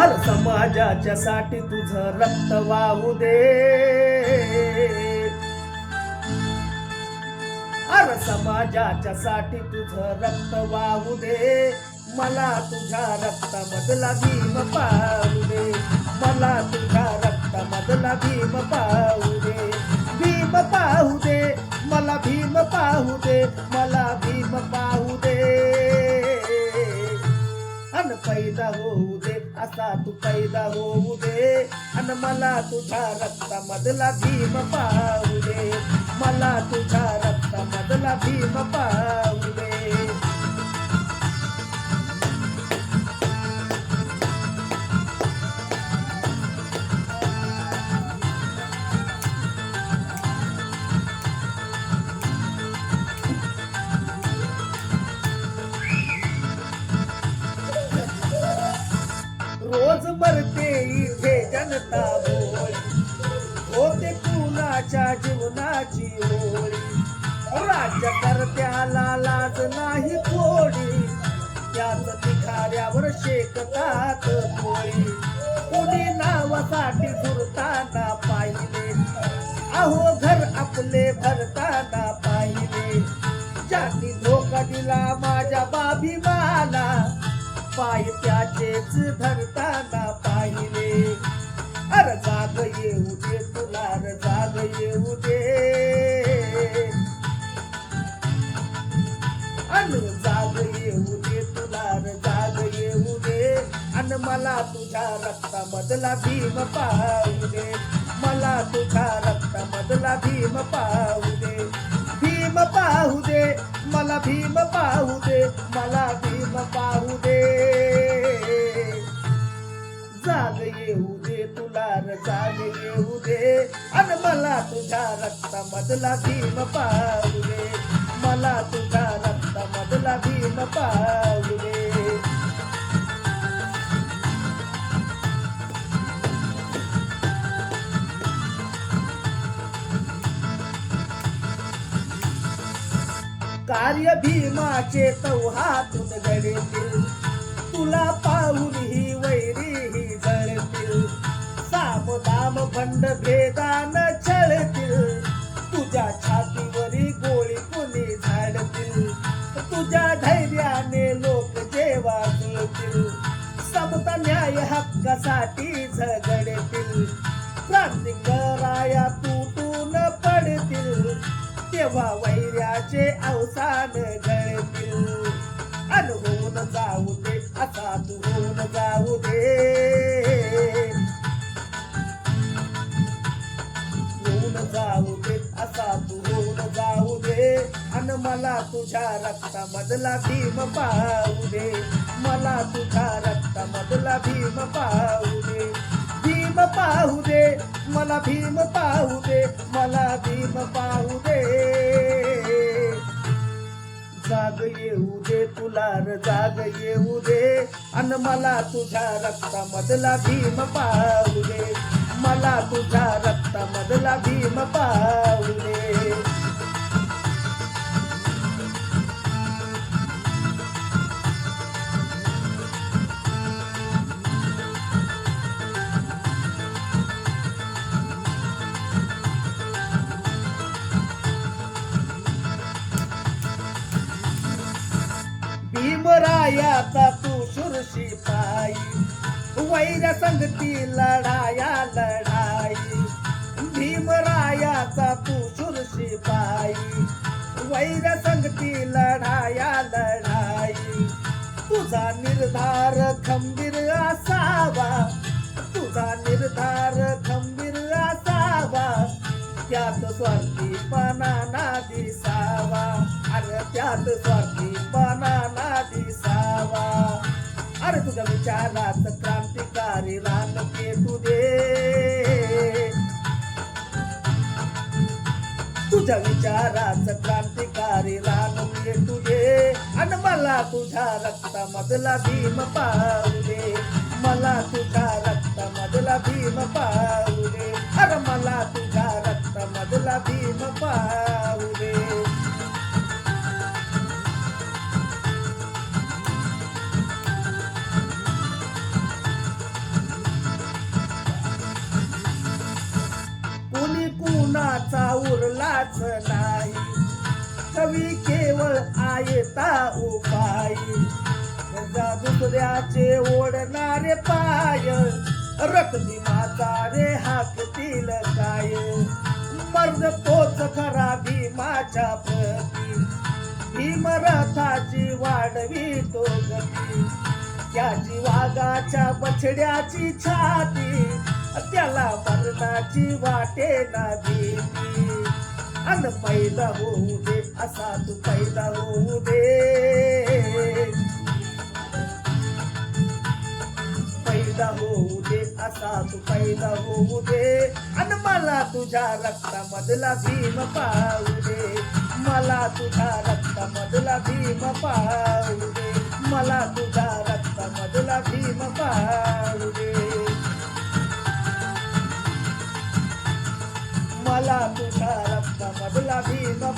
हर समाजाच्या साठी तुझं रक्त वाहू दे. हर समाजाच्या साठी तुझं रक्त वाहू दे. मला तुझ्या रक्तामधला भीम पाहू दे. मला तुझ्या रक्तामधला भीम पाहू दे. भीम पाहू दे. मला भीम पाहू दे. मला भीम पाहू दे. अन पैदा होऊ असा तू पैदा होऊ दे. आणि मला तुझ्या रक्तामधला भीम पाहू दे. मला तुझ्या रक्तामधला भीम पाहू आता बोल होते कुणाच्या जीवनाची होळी राज्यकर्त्याला लाज नाही थोडी त्याच तिखाऱ्यावर शेकतात पोळी कुणी नावासाठी झुरताना पाहिले. अहो घर आपले भरताना पाहिले. ज्यांनी धोका दिला माझ्या बाबी मला. पाय त्याचेच धरताना मला तुझ्या रक्तामधला भीम पाहू दे. मला तुझ्या रक्तामधला भीम पाहू दे. भीम पाहू दे. मला भीम पाहू दे. मला भीम पाहू दे. जाग येऊ दे तुला र जाग येऊ दे. अन मला तुझ्या रक्तामधला भीम पाहू दे. मला तुझ्या रक्तामधला भीम पाहू दे. कार्य भीमाचे तौहातून घडतील तुला पाहून ही वैरी ही जळतील. साम दाम भंड भेदान छळतील. तुझ्या छातीवरी गोळी कुणी झाडतील. तुझ्या धैर्याने लोक जेवा जुळतील समता न्याय हक्कासाठी झगडतील. क्रांतिकराया तेव्हा वैर्याचे अवसान गळतील अनुभवून जाऊ दे आता तू होऊन जाऊ दे होऊन जाऊ दे असा तू होऊन जाऊ दे अन मला तुझ्या रक्तामधला भीम पाहू दे मला तुझ्या रक्तामधला भीम पाहू भीम पाहू मला भीम पाहू दे मला भीम पाहू दे. जाग येऊ दे तुला र जाग येऊ दे. अन मला तुझ्या रक्तामधला भीम पाहू दे. मला तुझ्या रक्तामधला भीम पाहू दे. भीमरायाचा तू सुरशी पायी. वैर संगती लढाया लढाई. भीमरायाचा तू सुरशी पायी. वैर संगती लढाया लढाई. तुझा निर्धार खंबीर असावा. तुझा निर्धार खंबीर असावा. त्यात स्वार्थीपणा ना दिसावा. अरे त्यात स्वार्थी दिसावा अरे तुझ्या विचारात क्रांतिकारी रान तू दे. तुझ्या विचारात क्रांतिकारी रान तू दे. आणि मला तुझ्या रक्तामधला भीम पाहू दे. मला तुझ्या रक्तामधला भीम पाहू दे. अरे मला तुझ्या रक्तामधला भीम पाहू दुसऱ्याच नाही. कवी केवळ आयता उपाय. गजा दुसऱ्याचे ओढणारे पाय. रक्ती माता रे हाकतील काय? मर्द तोच खरा भीमाच्या प्रती. भीमरथाची वाढवी तो गती. त्याची वाघाच्या बछड्याची छाती. त्याला मरणाची वाटे ना दिली अन पैदा होऊ दे असा तू पैदा होऊ दे. पैदा होऊ दे असा तू पैदा होऊ दे. अन मला तुझ्या रक्तामधला भीम पाहू दे. मला तुझ्या रक्तामधला भीम पाहू दे. मला तुझ्या रक्तामधला भीम पाहू दे. मला Sama bila bima